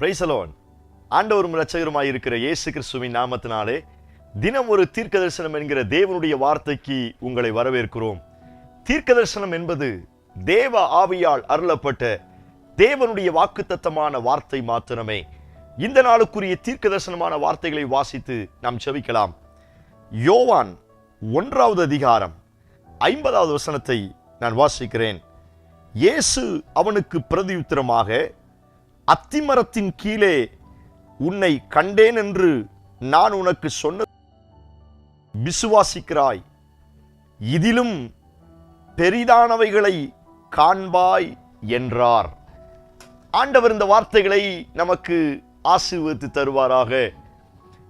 பிரைசலோன் ஆண்டவரும் இரட்சகருமாய் இருக்கிற இயேசு கிறிஸ்துவின் நாமத்தினாலே தினம் ஒரு தீர்க்க தரிசனம் என்கிற தேவனுடைய வார்த்தைக்கு உங்களை வரவேற்கிறோம். தீர்க்க தரிசனம் என்பது தேவ ஆவியால் அருளப்பட்ட தேவனுடைய வாக்குத்தத்தமான வார்த்தை மாத்திரமே. இந்த நாளுக்குரிய தீர்க்க தரிசனமான வார்த்தைகளை வாசித்து நாம் செவிக்கலாம் யோவான் ஒன்றாவது அதிகாரம் ஐம்பதாவது வசனத்தை நான் வாசிக்கிறேன். இயேசு அவனுக்கு பிரதியுத்திரமாக அத்திமரத்தின் கீழே உன்னை கண்டேன் என்று நான் உனக்கு சொன்ன விசுவாசிக்கிறாய். இதிலும் பெரிதானவைகளை காண்பாய் என்றார். ஆண்டவர் இந்த வார்த்தைகளை நமக்கு ஆசீர்வதித்து தருவாராக.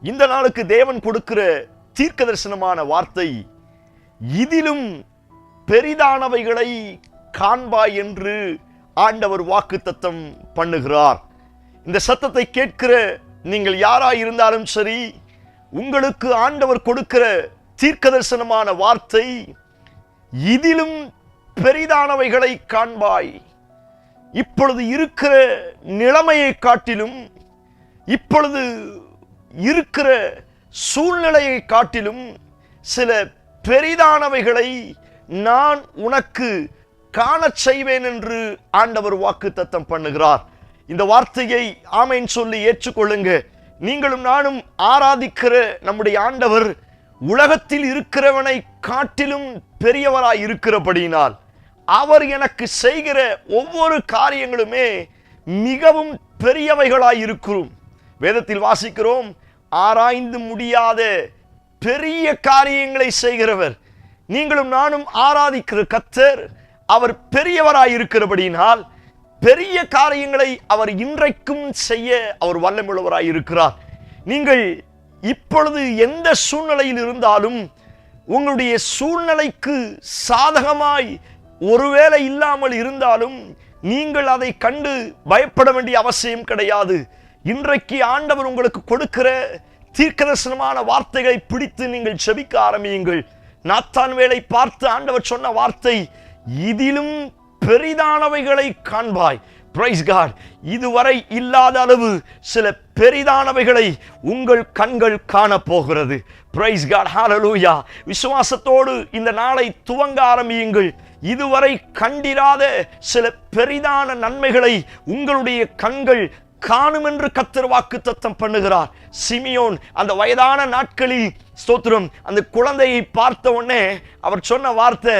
இந்த நாளுக்கு தேவன் கொடுக்கிற தீர்க்க தரிசனமான வார்த்தை இதிலும் பெரிதானவைகளை காண்பாய் என்று ஆண்டவர் வாக்கு தத்தம் பண்ணுகிறார். இந்த சத்தத்தை கேட்கிற நீங்கள் யாராக இருந்தாலும் சரி உங்களுக்கு ஆண்டவர் கொடுக்கிற தீர்க்க தரிசனமான வார்த்தை இதிலும் பெரிதானவைகளை காண்பாய். இப்பொழுது இருக்கிற நிலைமையை காட்டிலும் இப்பொழுது இருக்கிற சூழ்நிலையை காட்டிலும் சில பெரிதானவைகளை நான் உனக்கு காணச் செய்வேன் என்று ஆண்டவர் வாக்கு தத்தம் பண்ணுகிறார். இந்த வார்த்தையை ஆமைன்னு சொல்லி ஏற்றுக்கொள்ளுங்க. நீங்களும் நானும் ஆராதிக்கிற நம்முடைய ஆண்டவர் உலகத்தில் இருக்கிறவனை காட்டிலும் பெரியவராய் இருக்கிறபடியினால் அவர் எனக்கு செய்கிற ஒவ்வொரு காரியங்களுமே மிகவும் பெரியவைகளாய் இருக்கிறோம். வேதத்தில் வாசிக்கிறோம் ஆராய்ந்து முடியாத பெரிய காரியங்களை செய்கிறவர். நீங்களும் நானும் ஆராதிக்கிற கத்தர் அவர் பெரியவராய் இருக்கிறபடியினால் பெரிய காரியங்களை அவர் இன்றைக்கும் செய்ய அவர் வல்லமுள்ளவராய் இருக்கிறார். நீங்கள் இப்பொழுது எந்த சூழ்நிலையில் இருந்தாலும் உங்களுடைய சூழ்நிலைக்கு சாதகமாய் ஒருவேளை இல்லாமல் இருந்தாலும் நீங்கள் அதை கண்டு பயப்பட வேண்டிய அவசியம் கிடையாது. இன்றைக்கு ஆண்டவர் உங்களுக்கு கொடுக்கிற தீர்க்கதர்சனமான வார்த்தைகளை பிடித்து நீங்கள் செபிக்க ஆரம்பியுங்கள். நாத்தான் வேலை பார்த்து ஆண்டவர் சொன்ன வார்த்தை இதிலும் பெரிதானவைகளை காண்பாய். பிரைஸ் காட் இதுவரை இல்லாத அளவு சில பெரிதானவைகளை உங்கள் கண்கள் காணப்போகிறது. பிரைஸ் காட் ஹாலலூயா விசுவாசத்தோடு இந்த நாளை துவங்க ஆரம்பியுங்கள். இதுவரை கண்டிராத சில பெரிதான நன்மைகளை உங்களுடைய கண்கள் காணும் என்று கத்தர் வாக்கு தத்தம் பண்ணுகிறார். சிமியோன் அந்த வயதான நாட்களில் ஸ்தோத்திரம் அந்த குழந்தையை பார்த்த உடனே அவர் சொன்ன வார்த்தை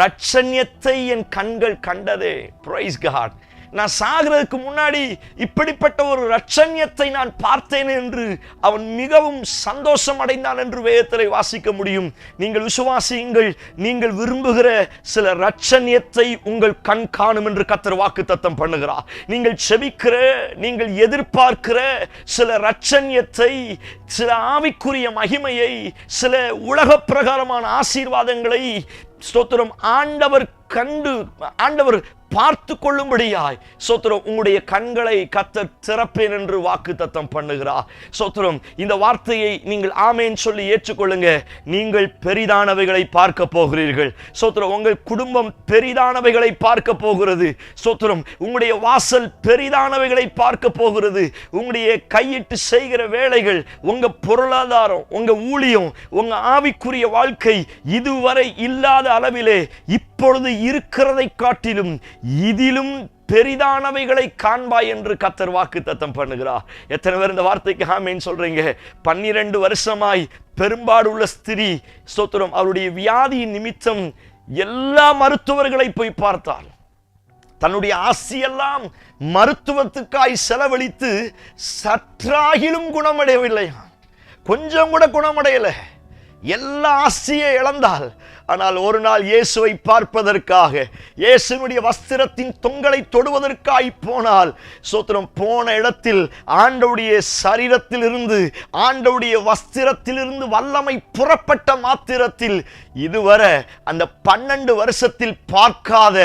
ரட்சண்யத்தை என் கண்கள் கண்டதே. பிரைஸ் காட் நான் சாகிறதுக்கு முன்னாடி இப்படிப்பட்ட ஒரு ரட்சண்யத்தை நான் பார்த்தேன் என்று அவன் மிகவும் சந்தோஷம் அடைந்தான் என்று வேதத்தில் வாசிக்க முடியும். நீங்கள் விசுவாசியுங்கள் நீங்கள் விரும்புகிற சில ரட்சண்யத்தை உங்கள் கண் காணும் என்று கத்தர் வாக்கு தத்தம் பண்ணுகிறார் நீங்கள் செபிக்கிற நீங்கள் எதிர்பார்க்கிற சில ரட்சண்யத்தை சில ஆவிக்குரிய மகிமையை சில உலக பிரகாரமான ஆசீர்வாதங்களை ஸ்தோத்திரம் ஆண்டவர் கண்டு ஆண்டவர் பார்த்து கொள்ளும்படியாய் சோத்திரம் உங்களுடைய கண்களை கத்த திறப்பேன் என்று வாக்கு தத்தம் பண்ணுகிறார். சோத்திரம் இந்த வார்த்தையை நீங்கள் ஆமேன் சொல்லி ஏற்றுக்கொள்ளுங்க. நீங்கள் பெரிதானவைகளை பார்க்க போகிறீர்கள். சோத்திரம் உங்கள் குடும்பம் பெரிதானவைகளை பார்க்க போகிறது. சோத்திரம் உங்களுடைய வாசல் பெரிதானவைகளை பார்க்க போகிறது. உங்களுடைய கையிட்டு செய்கிற வேலைகள் உங்க பொருளாதாரம் உங்க ஊழியம் உங்க ஆவிக்குரிய வாழ்க்கை இதுவரை இல்லாத அளவிலே இப்பொழுது இருக்கிறதை காட்டிலும் இதிலும் பெரிதானவைகளை காண்பாய் என்று கத்தர் வாக்கு தத்தம் பண்ணுகிறார். எத்தனை பேர் இந்த வார்த்தைக்கு ஹாமேன்னு சொல்றீங்க? பன்னிரண்டு வருஷமாய் பெரும்பாடுள்ள ஸ்திரீ ஸ்தோத்திரம் அவருடைய வியாதியின் நிமித்தம் எல்லா மருத்துவர்களை போய் பார்த்தார். தன்னுடைய ஆசியெல்லாம் மருத்துவத்துக்காய் செலவழித்து சற்றாகிலும் குணமடையவில்லையா கொஞ்சம் கூட குணமடையலை. எல்லா ஆசையை இழந்தால் ஆனால் ஒரு நாள் இயேசுவை பார்ப்பதற்காக இயேசுனுடைய வஸ்திரத்தின் தொங்கலை தொடுவதற்காய் போனால் சோத்திரம் போன இடத்தில் ஆண்டவுடைய சரீரத்தில் இருந்து ஆண்டவுடைய வஸ்திரத்திலிருந்து வல்லமை புறப்பட்ட மாத்திரத்தில் இதுவரை அந்த பன்னெண்டு வருஷத்தில் பார்க்காத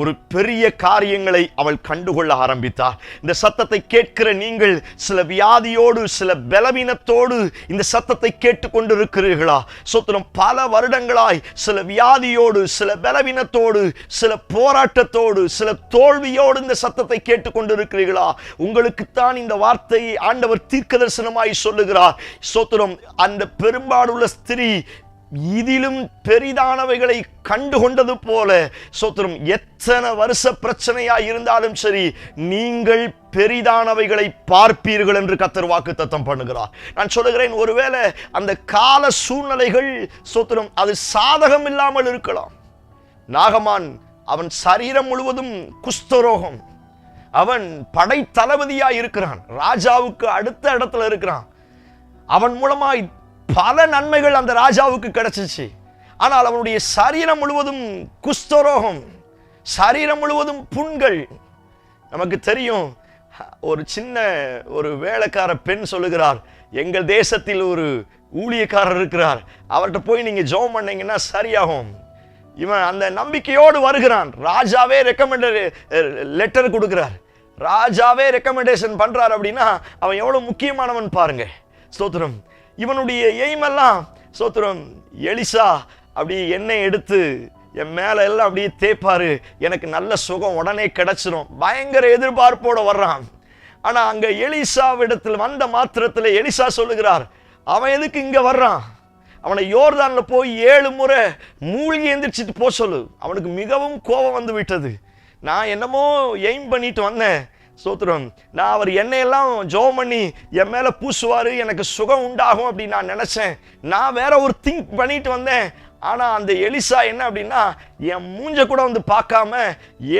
ஒரு பெரிய காரியங்களை அவள் கண்டுகொள்ள ஆரம்பித்தார் இந்த சத்தத்தை கேட்கிற நீங்கள் சில வியாதியோடு சில பலவீனத்தோடு இந்த சத்தத்தை கேட்டுக்கொண்டிருக்கிறீர்களா சோத்திரம் பல வருடங்களாய் சில வியாதியோடு சில பலவீனத்தோடு சில போராட்டத்தோடு சில தோல்வியோடு இந்த சத்தத்தை கேட்டுக்கொண்டிருக்கிறீர்களா? உங்களுக்குத்தான் இந்த வார்த்தையை ஆண்டவர் தீர்க்க தரிசனமாய் சொல்லுகிறார். சோத்திரம் அந்த பெரும்பாடுள்ள ஸ்திரீ இதிலும் பெரிதானவைகளை கண்டு கொண்டது போல சோத்திரம் எத்தனை வருஷ பிரச்சனையா இருந்தாலும் சரி நீங்கள் பெரிதானவைகளை பார்ப்பீர்கள் என்று கத்தர் வாக்கு தத்தம் பண்ணுகிறார். நான் சொல்லுகிறேன் ஒருவேளை அந்த கால சூழ்நிலைகள் சோத்திரம் அது சாதகம் இல்லாமல் இருக்கலாம். நாகமான் அவன் சரீரம் முழுவதும் குஸ்தரோகம் அவன் படை தளபதியா இருக்கிறான். ராஜாவுக்கு அடுத்த இடத்துல இருக்கிறான். அவன் மூலமாய் பல நன்மைகள் அந்த ராஜாவுக்கு கிடைச்சிச்சு. ஆனால் அவனுடைய சரீரம் முழுவதும் குஸ்தரோகம் சரீரம் முழுவதும் புண்கள். நமக்கு தெரியும் ஒரு சின்ன ஒரு வேலைக்கார பெண் சொல்லுகிறார் எங்கள் தேசத்தில் ஒரு ஊழியக்காரர் இருக்கிறார். அவர்கிட்ட போய் நீங்கள் ஜெபம் பண்ணீங்கன்னா சரியாகும். இவன் அந்த நம்பிக்கையோடு வருகிறான். ராஜாவே ரெக்கமெண்ட் லெட்டர் கொடுக்குறார். ராஜாவே ரெக்கமெண்டேஷன் பண்ணுறார் அப்படின்னா அவன் எவ்வளோ முக்கியமானவன் பாருங்க. ஸ்தோத்திரம். இவனுடைய எய்மெல்லாம் சோத்திரம் எலிசா அப்படி எண்ணெய் எடுத்து என் மேலே எல்லாம் அப்படியே தேய்ப்பாரு. எனக்கு நல்ல சுகம் உடனே கிடச்சிரும். பயங்கர எதிர்பார்ப்போட வர்றான். ஆனால் அங்கே எலிசாவிடத்தில் வந்த மாத்திரத்தில் எலிசா சொல்லுகிறார் அவன் எதுக்கு இங்கே வர்றான்? அவனை யோர்தான்ல போய் ஏழு முறை மூழ்கி எந்திரிச்சிட்டு போ சொல்லு. அவனுக்கு மிகவும் கோபம் வந்து விட்டது. நான் என்னமோ எய்ம் பண்ணிட்டு வந்தேன். சோத்திரம் நான் அவர் என்னையெல்லாம் ஜோம் பண்ணி என் மேலே பூசுவார் எனக்கு சுகம் உண்டாகும் அப்படின்னு நான் நினச்சேன். நான் வேற ஒரு திங்க் பண்ணிட்டு வந்தேன். ஆனால் அந்த எலிசா என்ன அப்படின்னா என் மூஞ்ச கூட வந்து பார்க்காம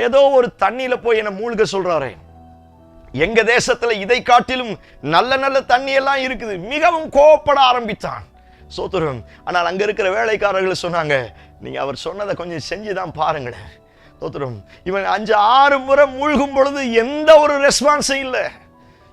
ஏதோ ஒரு தண்ணியில் போய் என்னை மூழ்க சொல்கிறாரு எங்க தேசத்துல இதை காட்டிலும் நல்ல நல்ல தண்ணி எல்லாம் இருக்குது. மிகவும் கோவப்பட ஆரம்பித்தான். சோத்துரம் ஆனால் அங்கே இருக்கிற வேலைக்காரர்கள் சொன்னாங்க நீங்கள் அவர் சொன்னதை கொஞ்சம் செஞ்சு தான் பாருங்களேன். சோத்துரம் இவன் அஞ்சு ஆறு முறை மூழ்கும் பொழுது எந்த ஒரு ரெஸ்பான்ஸும் இல்லை.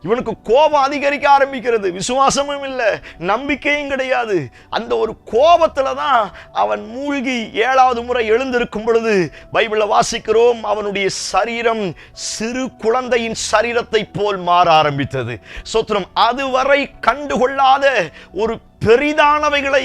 இவனுக்கு கோபம் அதிகரிக்க ஆரம்பிக்கிறது. விசுவாசமும் இல்லை. நம்பிக்கையும் கிடையாது. அந்த ஒரு கோபத்தில் தான் அவன் மூழ்கி ஏழாவது முறை எழுந்திருக்கும் பொழுது பைபிளில் வாசிக்கிறோம். அவனுடைய சரீரம் சிறு குழந்தையின் சரீரத்தை போல் மாற ஆரம்பித்தது. சோத்திரம் அதுவரை கண்டுகொள்ளாத ஒரு பெரிதானவைகளை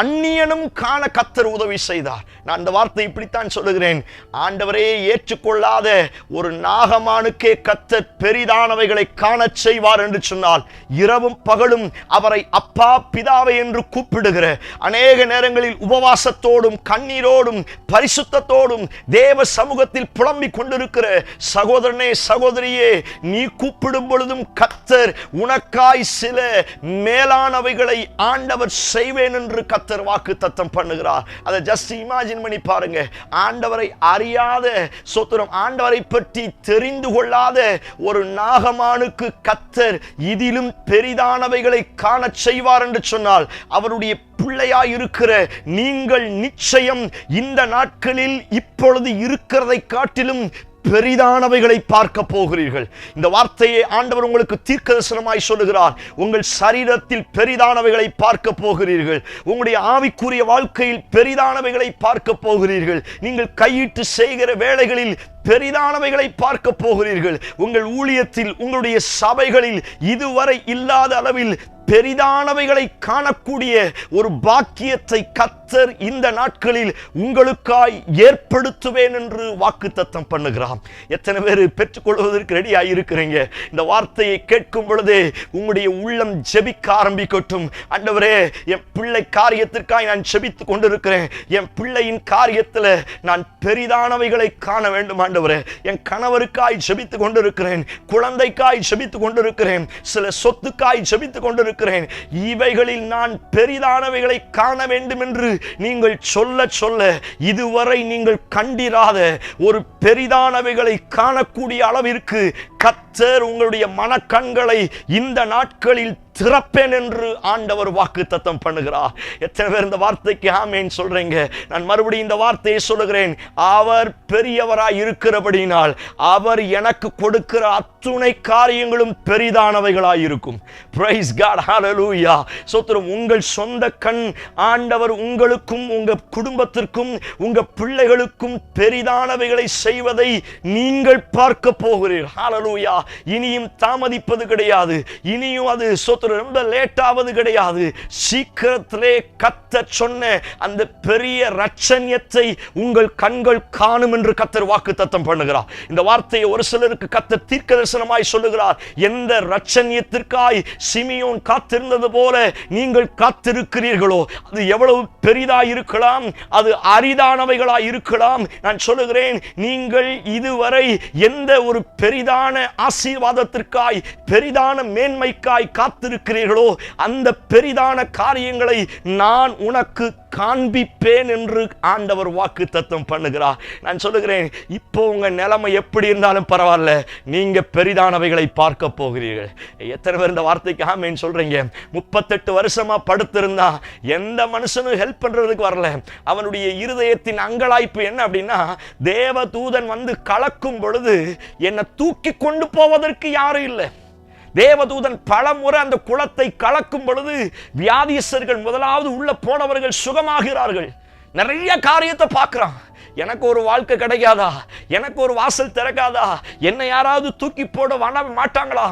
அந்நியனும் காண கத்தர் உதவி செய்தார். நான் அந்த வார்த்தை இப்படித்தான் சொல்லுகிறேன். ஆண்டவரே ஏற்றுக்கொள்ளாத ஒரு நாகமானுக்கே கத்தர் பெரிதானவைகளை காணச் செய்வார் என்று சொன்னால் இரவும் பகலும் அவரை அப்பா பிதாவை என்று கூப்பிடுகிற அநேக நேரங்களில் உபவாசத்தோடும் கண்ணீரோடும் பரிசுத்தத்தோடும் தேவ சமூகத்தில் புலம்பிக் கொண்டிருக்கிற சகோதரனே சகோதரியே நீ கூப்பிடும் பொழுதும் கத்தர் உனக்காய் சில மேலானவைகளை ஆண்டவர் செய்வேன் என்று கத்தர் வாக்கு தத்தம் பண்ணுகிறார். அதை ஜஸ்ட் இமேஜின் பண்ணி பாருங்க. ஆண்டவரை அறியாத சொத்துரம் ஆண்டவரை பற்றி தெரிந்து கொள்ளாத ஒரு நாகமானுக்கு கத்தர் இதிலும் பெரிதானவைகளை காண செய்வார் என்று சொன்னால் அவருடைய பிள்ளையாய் இருக்கிற நீங்கள் நிச்சயம் இந்த நாட்களில் இப்பொழுது இருக்கிறதை காட்டிலும் பெரிதானவைகளை பார்க்க போகிறீர்கள். இந்த வார்த்தையை ஆண்டவர் உங்களுக்கு தீர்க்கதரிசனமாய் சொல்லுகிறார். உங்கள் சரீரத்தில் பெரிதானவைகளை பார்க்க போகிறீர்கள். உங்களுடைய ஆவிக்குரிய வாழ்க்கையில் பெரிதானவைகளை பார்க்க போகிறீர்கள். நீங்கள் கையிட்டு செய்கிற வேலைகளில் பெரிதானவைகளை பார்க்க போகிறீர்கள். உங்கள் ஊழியத்தில் உங்களுடைய சபைகளில் இதுவரை இல்லாத அளவில் பெரிதானவைகளை காணக்கூடிய ஒரு பாக்கியத்தை கத்தர் இந்த நாட்களில் உங்களுக்காய் ஏற்படுத்துவேன் என்று வாக்குத்தத்தம் பண்ணுகிறான் எத்தனை பேர் பெற்றுக்கொள்வதற்கு ரெடியாக இருக்கிறீங்க? இந்த வார்த்தையை கேட்கும் பொழுதே உங்களுடைய உள்ளம் ஜெபிக்க ஆரம்பிக்கட்டும். அண்டவரே என் பிள்ளை காரியத்திற்காய் நான் ஜெபித்து கொண்டிருக்கிறேன். என் பிள்ளையின் காரியத்தில் நான் பெரிதானவைகளை காண வேண்டும் ஆண்டவரே என் கணவருக்காய் ஜெபித்து கொண்டிருக்கிறேன் குழந்தைக்காய் ஜெபித்து கொண்டிருக்கிறேன் சில சொத்துக்காய் ஜெபித்து கொண்டிருக்கிறேன். இவைகளில் நான் பெரிதானவைகளை காண வேண்டும் என்று நீங்கள் சொல்ல சொல்ல இதுவரை நீங்கள் கண்டிராத ஒரு பெரிதானவைகளை காணக்கூடிய அளவிற்கு கத்தர் உங்களுடைய மனக்கண்களை இந்த நாட்களில் திறப்பேன் என்று ஆண்டவர் வாக்கு தத்தம் பண்ணுகிறார். எத்தனை பேர் இந்த வார்த்தைக்கு ஆமேன் சொல்றீங்க? நான் மறுபடியும் இந்த வார்த்தையை சொல்லுகிறேன். அவர் பெரியவராய் இருக்கிறபடினால் அவர் எனக்கு கொடுக்கிற அத்துணை காரியங்களும் பெரிதானவைகளாய் இருக்கும். பிரைஸ் காட் ஹalleluya சோத்திரம் உங்கள் சொந்த கண் ஆண்டவர் உங்களுக்கும் உங்க குடும்பத்திற்கும் உங்க பிள்ளைகளுக்கும் பெரிதானவைகளை செய்வதை நீங்கள் பார்க்க போகிறீர்கள். ஹalleluya இனியும் தாமதிப்பது கிடையாது. இனியும் அது சொத்து ஸ்தோத்திரம் ரொம்ப லேட்டாவது கிடையாது. சீக்கிரத்திலே கத்த சொன்ன அந்த பெரிய ரட்சண்யத்தை உங்கள் கண்கள் காணும் என்று கத்தர் வாக்கு தத்தம் பண்ணுகிறார். இந்த வார்த்தையை ஒரு சிலருக்கு கத்த தீர்க்க தரிசனமாய் சொல்லுகிறார். எந்த ரட்சண்யத்திற்காய் சிமியோன் காத்திருந்தது போல நீங்கள் காத்திருக்கிறீர்களோ அது எவ்வளவு பெரிதாய் இருக்கலாம் அது அரிதானவைகளாய் இருக்கலாம். நான் சொல்லுகிறேன் நீங்கள் இதுவரை எந்த ஒரு பெரிதான ஆசீர்வாதத்திற்காய் பெரிதான மேன்மைக்காய் இருக்கிறீர்களோ அந்த பெரிதான காரியங்களை நான் உனக்கு காண்பிப்பேன் என்று ஆண்டவர் வாக்கு தத்துவம் பண்ணுகிறார். நான் சொல்லுகிறேன் இப்போ உங்க நிலைமை எப்படி இருந்தாலும் பரவாயில்ல நீங்க பெரிதானவைகளை பார்க்க போகிறீர்கள். எத்தனை பேர் இந்த வார்த்தைக்கு ஆமேன்னு சொல்றீங்க? முப்பத்தெட்டு வருஷமா படுத்திருந்தா எந்த மனுஷனும் ஹெல்ப் பண்றதுக்கு வரல. அவனுடைய இருதயத்தின் அங்கலாய்ப்பு என்ன அப்படின்னா தேவ தூதன் வந்து கலக்கும் பொழுது என்னை தூக்கி கொண்டு போவதற்கு யாரும் இல்லை. தேவதூதன் பலமுறை அந்த குளத்தை கலக்கும் பொழுது வியாதியஸ்தர்கள் முதலாவது உள்ள போனவர்கள் சுகமாகிறார்கள். நிறைய காரியத்தை பார்க்குறான். எனக்கு ஒரு வாழ்க்கை கிடைக்காதா? எனக்கு ஒரு வாசல் திறக்காதா? என்னை யாராவது தூக்கி போட வன மாட்டாங்களா?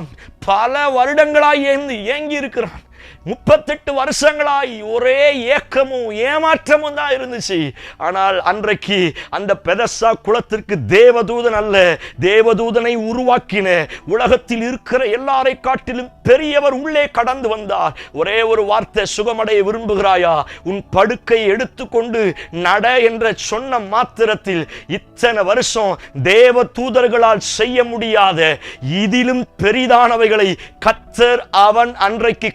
பல வருடங்களாக ஏந்து ஏங்கி இருக்கிறான் முப்பத்தெட்டு வருஷங்களாய் ஒரே ஏக்கமும் ஏமாற்றமும் தான் இருந்துச்சு. ஆனால் அன்றைக்கு அந்த பெதசா குலத்திற்கு தேவதூதன் அல்ல தேவதூதனை உருவாக்கின உலகத்தில் இருக்கிற எல்லாரை காட்டிலும் பெரியவர் உள்ளே கடந்து வந்தார். ஒரே ஒரு வார்த்தை சுகமடைய விரும்புகிறாயா? உன் படுக்கை எடுத்துக்கொண்டு நட என்ற சொன்ன மாத்திரத்தில் இத்தனை வருஷம் தேவ தூதர்களால் செய்ய முடியாத இதிலும் பெரிதானவைகளை கத்தர் அவன் அன்றைக்கு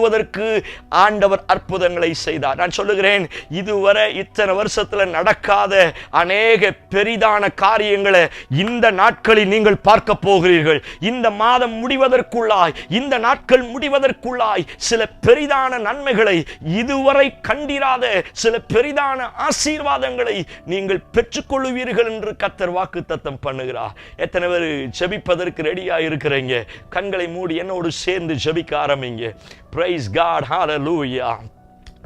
கண்டுகொள்வதற்கு ஆண்டவர் அற்புதங்களை செய்தார். நான் சொல்லுகிறேன் இதுவரை இத்தனை வருஷத்துல நடக்காத அநேக பெரிதான காரியங்களை இந்த நாட்களில் நீங்கள் பார்க்க போகிறீர்கள். இந்த மாதம் முடிவதற்குள்ளாய் இந்த நாட்கள் முடிவதற்குள்ளாய் சில பெரிதான நன்மைகளை இதுவரை கண்டிராத சில பெரிதான ஆசீர்வாதங்களை நீங்கள் பெற்றுக்கொள்வீர்கள் என்று கத்தர் வாக்கு தத்தம் பண்ணுகிறார். எத்தனை பேர் ஜெபிப்பதற்கு ரெடியாக இருக்கிறீங்க கண்களை மூடி என்னோடு சேர்ந்து ஜெபிக்க ஆரம்பிங்க. பிரைஸ் காட் லூயா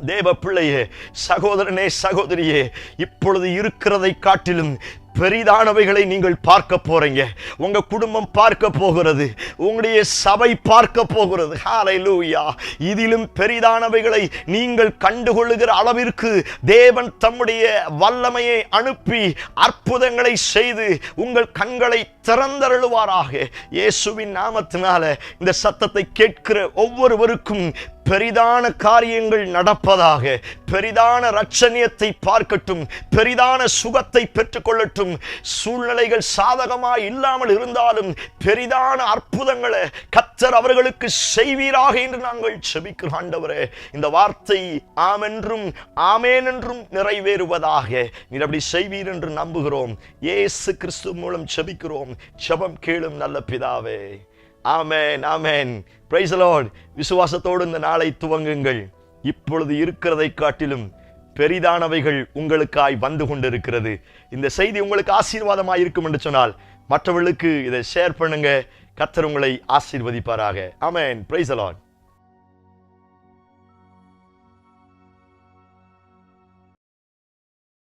தேவ பிள்ளையே சகோதரனே சகோதரியே இப்பொழுது இருக்கிறதை காட்டிலும் பெரிதானவைகளை நீங்கள் பார்க்க போறீங்க. உங்க குடும்பம் பார்க்க போகிறது. உங்களுடைய சபை பார்க்க போகிறது. ஹாலைலூயா இதிலும் பெரிதானவைகளை நீங்கள் கண்டுகொள்ளுகிற அளவிற்கு தேவன் தம்முடைய வல்லமையை அனுப்பி அற்புதங்களை செய்து உங்கள் கண்களை திறந்தருளுவாராக. இயேசுவின் நாமத்தினால இந்த சத்தத்தை கேட்கிற ஒவ்வொருவருக்கும் பெரிதான காரியங்கள் நடப்பதாக பெரிதான ரட்சணியத்தை பார்க்கட்டும் பெரிதான சுகத்தை பெற்றுக்கொள்ளட்டும் சூழ்நிலைகள் சாதகமாக இல்லாமல் இருந்தாலும் பெரிதான அற்புதங்களை கத்தர் அவர்களுக்கு செய்வீராக என்று நாங்கள் செபிக்கிறோம். ஆண்டவரே இந்த வார்த்தை ஆமென்றும் ஆமேன் என்றும் நிறைவேறுவதாக நீர் அப்படி செய்வீர் என்று நம்புகிறோம். ஏசு கிறிஸ்து மூலம் செபிக்கிறோம். செபம் கேளும் நல்ல பிதாவே. ஆமேன் ஆமேன். பிரைஸ் லார்ட் விசுவாசத்தோடு இந்த நாளை துவங்குங்கள். இப்பொழுது இருக்கிறதை காட்டிலும் பெரிதானவைகள் உங்களுக்காய் வந்து கொண்டிருக்கிறது. இந்த செய்தி உங்களுக்கு ஆசீர்வாதமாக இருக்கும் என்று சொன்னால் மற்றவர்களுக்கு இதை ஷேர் பண்ணுங்க. கத்தர் உங்களை ஆசீர்வதிப்பாராக. ஆமேன் பிரைஸ் லார்ட்